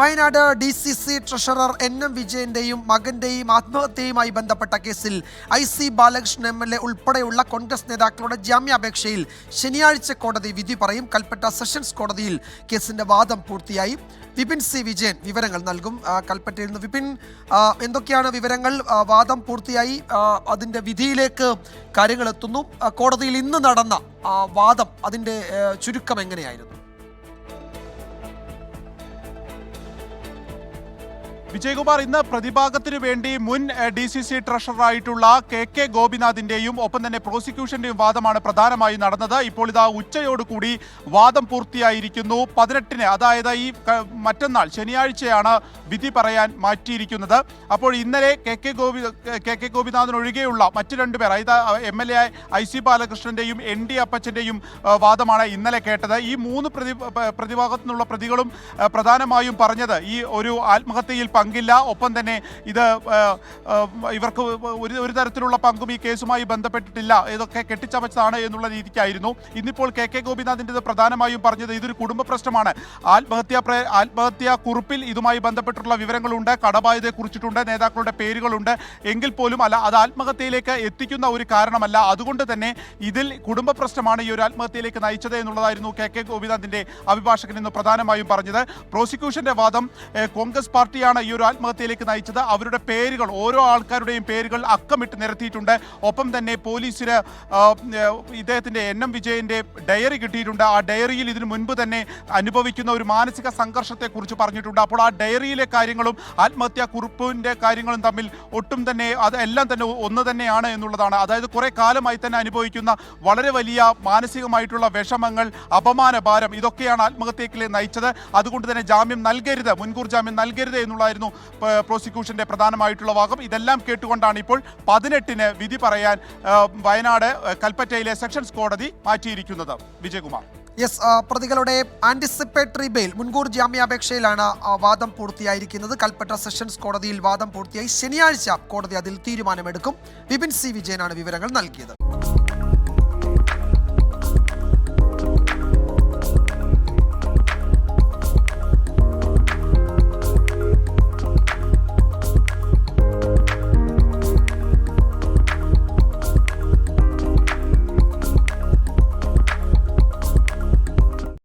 Wayanad D C C treasurer N M വിജയന്റെയും മകന്റെയും ആത്മഹത്യയുമായി ബന്ധപ്പെട്ട കേസിൽ I C Balakrishnan M L A ഉൾപ്പെടെയുള്ള കോൺഗ്രസ് നേതാക്കളുടെ ജാമ്യാപേക്ഷയിൽ ശനിയാഴ്ച കോടതി വിധി പറയും. കൽപ്പറ്റ സെഷൻസ് കോടതിയിൽ കേസിന്റെ വാദം പൂർത്തിയായി. വിപിൻ സി വിജയൻ വിവരങ്ങൾ നൽകും. കൽപ്പറ്റയിൽ നിന്ന് വിപിൻ എന്തൊക്കെയാണ് വിവരങ്ങൾ? വാദം പൂർത്തിയായി. അതിന്റെ വിധിയിലേക്ക് കാര്യങ്ങൾ എത്തുന്നു. കോടതിയിൽ ഇന്ന് നടന്ന വാദം അതിന്റെ ചുരുക്കം എങ്ങനെയായിരുന്നു? വിജയകുമാർ ഇന്ന് പ്രതിഭാഗത്തിനു വേണ്ടി മുൻ ഡി സി സി ട്രഷററായിട്ടുള്ള കെ കെ ഗോപിനാഥിന്റെയും ഒപ്പം തന്നെ പ്രോസിക്യൂഷന്റെയും വാദമാണ് പ്രധാനമായി നടന്നത്. ഇപ്പോൾ ഇതാ ഉച്ചയോടുകൂടി വാദം പൂർത്തിയായിരിക്കുന്നു. പതിനെട്ടിന് അതായത് ഈ മറ്റന്നാൾ ശനിയാഴ്ചയാണ് വിധി പറയാൻ മാറ്റിയിരിക്കുന്നത്. അപ്പോൾ ഇന്നലെ K K Gopi K K Gopinathan ഒഴികെയുള്ള മറ്റു രണ്ടുപേർ അതായത് M L A I C ബാലകൃഷ്ണന്റെയും N D അപ്പച്ചന്റെയും വാദമാണ് ഇന്നലെ കേട്ടത്. ഈ മൂന്ന് പ്രതി പ്രതിഭാഗത്തുനിന്നുള്ള പ്രതിഭാഗത്തു നിന്നുള്ള പ്രതികളും പ്രധാനമായും പറഞ്ഞത് ഈ ഒരു ആത്മഹത്യയിൽ പങ്കില്ല. ഒപ്പം തന്നെ ഇത് ഇവർക്ക് ഒരു ഒരു തരത്തിലുള്ള പങ്കും ഈ കേസുമായി ബന്ധപ്പെട്ടിട്ടില്ല. ഇതൊക്കെ കെട്ടിച്ചമച്ചതാണ് എന്നുള്ള രീതിക്കായിരുന്നു. ഇന്നിപ്പോൾ കെ കെ ഗോപിനാഥിന്റെ പ്രധാനമായും പറഞ്ഞത് ഇതൊരു കുടുംബ പ്രശ്നമാണ്. ആത്മഹത്യാ ആത്മഹത്യാ കുറിപ്പിൽ ഇതുമായി ബന്ധപ്പെട്ടുള്ള വിവരങ്ങളുണ്ട് കടബാധ്യതയെ കുറിച്ചിട്ടുണ്ട് നേതാക്കളുടെ പേരുകളുണ്ട്. എങ്കിൽ പോലും അല്ല അത് ആത്മഹത്യയിലേക്ക് എത്തിക്കുന്ന ഒരു കാരണമല്ല. അതുകൊണ്ട് തന്നെ ഇതിൽ കുടുംബ പ്രശ്നമാണ് ഈ ഒരു ആത്മഹത്യയിലേക്ക് നയിച്ചത് എന്നുള്ളതായിരുന്നു കെ കെ ഗോപിനാഥിന്റെ അഭിഭാഷകൻ ഇന്ന് പ്രധാനമായും പറഞ്ഞത്. പ്രോസിക്യൂഷന്റെ വാദം കോൺഗ്രസ് പാർട്ടിയാണ് ഒരു ആത്മഹത്യയിലേക്ക് നയിച്ചത് അവരുടെ പേരുകൾ ഓരോ ആൾക്കാരുടെയും പേരുകൾ അക്കമിട്ട് നിരത്തിയിട്ടുണ്ട്. ഒപ്പം തന്നെ പോലീസിന് ഇദ്ദേഹത്തിന്റെ എൻ എം വിജയന്റെ ഡയറി കിട്ടിയിട്ടുണ്ട്. ആ ഡയറിയിൽ ഇതിനു മുൻപ് തന്നെ അനുഭവിക്കുന്ന ഒരു മാനസിക സംഘർഷത്തെക്കുറിച്ച് പറഞ്ഞിട്ടുണ്ട്. അപ്പോൾ ആ ഡയറിയിലെ കാര്യങ്ങളും ആത്മഹത്യാ കുറിപ്പിന്റെ കാര്യങ്ങളും തമ്മിൽ ഒട്ടും തന്നെ അത് എല്ലാം തന്നെ ഒന്ന് തന്നെയാണ് എന്നുള്ളതാണ്. അതായത് കുറെ കാലമായി തന്നെ അനുഭവിക്കുന്ന വളരെ വലിയ മാനസികമായിട്ടുള്ള വിഷമങ്ങൾ അപമാന ഭാരം ഇതൊക്കെയാണ് ആത്മഹത്യയിലേക്ക് നയിച്ചത്. അതുകൊണ്ട് തന്നെ ജാമ്യം നൽകരുത് മുൻകൂർ ജാമ്യം നൽകരുത് എന്നുള്ളതായിരുന്നു പ- പ്രോസിക്യൂഷന്റെ പ്രധാനമായിട്ടുള്ള ഭാഗം ഇതെല്ലാം കേട്ടുകൊണ്ടാണ് ഇപ്പോൾ പതിനെട്ടിന് വിധി പറയാൻ വയനാട് കൽപ്പറ്റയിലെ സെഷൻസ് കോടതി മാറ്റിയിരിക്കുന്നത്. വിജയകുമാർ. യെസ് പ്രതികളുടെ ആന്റിസിപ്പേറ്ററി ബെയിൽ മുൻകൂർ ജാമ്യാപേക്ഷയിലാണ് വാദം പൂർത്തിയായിരിക്കുന്നത്. കൽപ്പറ്റ സെഷൻസ് കോടതിയിൽ വാദം പൂർത്തിയായി ശനിയാഴ്ച കോടതി അതിൽ തീരുമാനമെടുക്കും. വിപിൻ സി വിജയനാണ് വിവരങ്ങൾ നൽകിയത്.